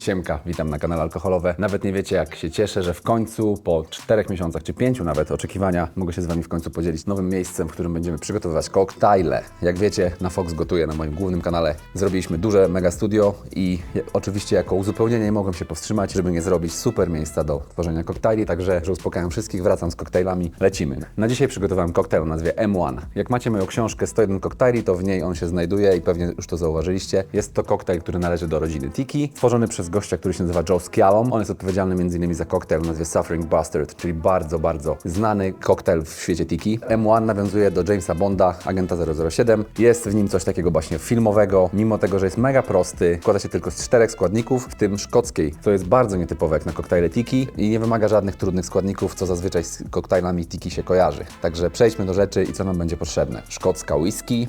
Siemka, witam na kanale Alkoholowe. Nawet nie wiecie, jak się cieszę, że w końcu po czterech miesiącach, czy pięciu nawet oczekiwania, mogę się z Wami w końcu podzielić nowym miejscem, w którym będziemy przygotowywać koktajle. Jak wiecie, na Fox Gotuje, na moim głównym kanale, zrobiliśmy duże mega studio i oczywiście jako uzupełnienie nie mogłem się powstrzymać, żeby nie zrobić super miejsca do tworzenia koktajli, także, że uspokajam wszystkich, wracam z koktajlami, lecimy. Na dzisiaj przygotowałem koktajl o nazwie M1. Jak macie moją książkę 101 koktajli, to w niej on się znajduje i pewnie już to zauważyliście. Jest to koktajl, który należy do rodziny Tiki, stworzony przez gościa, który się nazywa Joe Scialom. On jest odpowiedzialny m.in. za koktajl o nazwie Suffering Bastard, czyli bardzo, bardzo znany koktajl w świecie Tiki. M1 nawiązuje do Jamesa Bonda, agenta 007. Jest w nim coś takiego właśnie filmowego, mimo tego, że jest mega prosty. Składa się tylko z czterech składników, w tym szkockiej, co jest bardzo nietypowe jak na koktajle Tiki i nie wymaga żadnych trudnych składników, co zazwyczaj z koktajlami Tiki się kojarzy. Także przejdźmy do rzeczy i co nam będzie potrzebne. Szkocka whisky,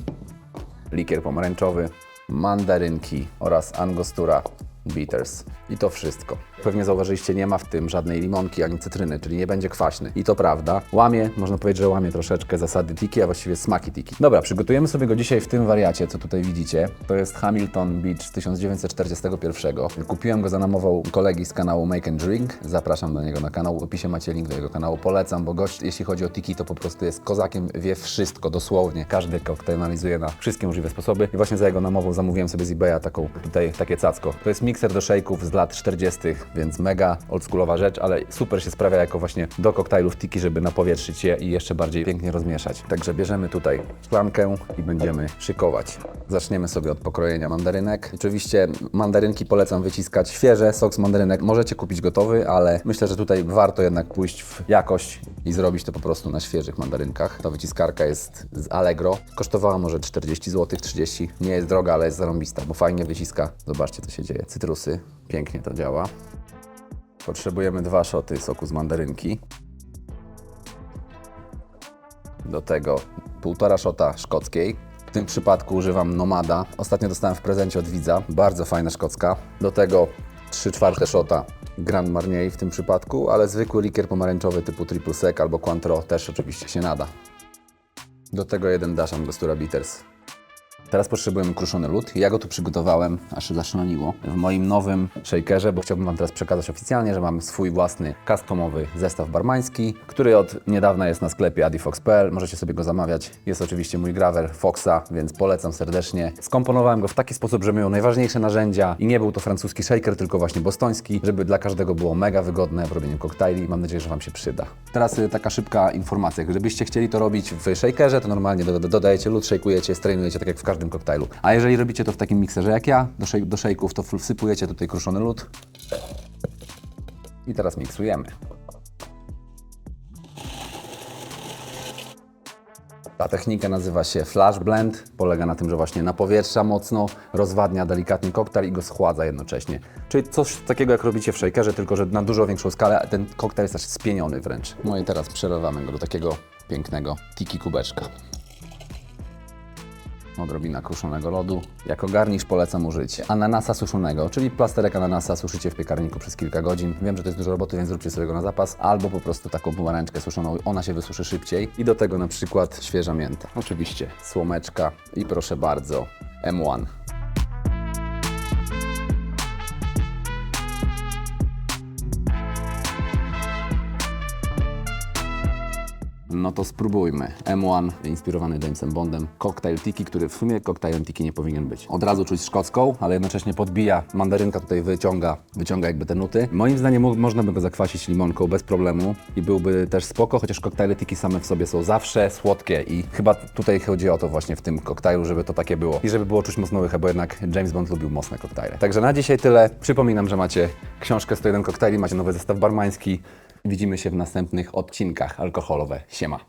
likier pomarańczowy, mandarynki oraz angostura bitters. I to wszystko. Pewnie zauważyliście, nie ma w tym żadnej limonki ani cytryny, czyli nie będzie kwaśny. I to prawda. Łamie, można powiedzieć, że łamie troszeczkę zasady tiki, a właściwie smaki tiki. Dobra, przygotujemy sobie go dzisiaj w tym wariacie, co tutaj widzicie. To jest Hamilton Beach z 1941. Kupiłem go za namową kolegi z kanału Make and Drink. Zapraszam do niego na kanał. W opisie macie link do jego kanału. Polecam, bo gość, jeśli chodzi o tiki, to po prostu jest kozakiem, wie wszystko, dosłownie. Każdy koktajl analizuje na wszystkie możliwe sposoby. I właśnie za jego namową zamówiłem sobie z eBaya taką tutaj takie cacko. To jest mikser do shake'ów z lat 40., więc mega oldschoolowa rzecz, ale super się sprawia jako właśnie do koktajlów tiki, żeby napowietrzyć je i jeszcze bardziej pięknie rozmieszać. Także bierzemy tutaj szklankę i będziemy szykować. Zaczniemy sobie od pokrojenia mandarynek. Oczywiście mandarynki polecam wyciskać świeże, sok z mandarynek możecie kupić gotowy, ale myślę, że tutaj warto jednak pójść w jakość i zrobić to po prostu na świeżych mandarynkach. Ta wyciskarka jest z Allegro. Kosztowała może 40 zł, 30. Nie jest droga, ale jest zarąbista, bo fajnie wyciska. Zobaczcie, co się dzieje. Cytrusy. Pięknie to działa. Potrzebujemy dwa szoty soku z mandarynki. Do tego półtora szota szkockiej. W tym przypadku używam Nomada. Ostatnio dostałem w prezencie od widza. Bardzo fajna szkocka. Do tego 3 czwarte szota Grand Marnier w tym przypadku, ale zwykły likier pomarańczowy typu Triple Sec albo Cointreau też oczywiście się nada. Do tego jeden dash Angostura Bitters. Teraz potrzebujemy kruszony lód. Ja go tu przygotowałem, aż się zaszloniło, w moim nowym shakerze, bo chciałbym Wam teraz przekazać oficjalnie, że mam swój własny customowy zestaw barmański, który od niedawna jest na sklepie adifox.pl. Możecie sobie go zamawiać. Jest oczywiście mój gravel Foxa, więc polecam serdecznie. Skomponowałem go w taki sposób, że miał najważniejsze narzędzia i nie był to francuski shaker, tylko właśnie bostoński, żeby dla każdego było mega wygodne w robieniu koktajli. Mam nadzieję, że Wam się przyda. Teraz y, taka szybka informacja. Gdybyście chcieli to robić w shakerze, to normalnie do, do, dodajecie lód, shakeujecie, strainujecie tak jak w każdym koktajlu. A jeżeli robicie to w takim mikserze jak ja, do, shake, do shake'ów, to wsypujecie tutaj kruszony lód. I teraz miksujemy. Ta technika nazywa się flash blend. Polega na tym, że właśnie napowietrza mocno, rozwadnia delikatnie koktajl i go schładza jednocześnie. Czyli coś takiego jak robicie w shakerze, tylko że na dużo większą skalę, ten koktajl jest aż spieniony wręcz. No i teraz przelewamy go do takiego pięknego tiki kubeczka. Odrobina kruszonego lodu. Jako garnisz polecam użyć ananasa suszonego, czyli plasterek ananasa suszycie w piekarniku przez kilka godzin. Wiem, że to jest dużo roboty, więc zróbcie sobie go na zapas, albo po prostu taką pomarańczkę suszoną, ona się wysuszy szybciej. I do tego na przykład świeża mięta. Oczywiście słomeczka i proszę bardzo M1. No to spróbujmy. M1 inspirowany Jamesem Bondem. Koktajl tiki, który w sumie koktajlem tiki nie powinien być. Od razu czuć szkocką, ale jednocześnie podbija. Mandarynka tutaj wyciąga, wyciąga jakby te nuty. Moim zdaniem mo- można by go zakwasić limonką bez problemu i byłby też spoko, chociaż koktajle tiki same w sobie są zawsze słodkie i chyba tutaj chodzi o to właśnie w tym koktajlu, żeby to takie było. I żeby było czuć mocno łychę, bo jednak James Bond lubił mocne koktajle. Także na dzisiaj tyle. Przypominam, że macie książkę 101 koktajli, macie nowy zestaw barmański. Widzimy się w następnych odcinkach alkoholowe. Siema.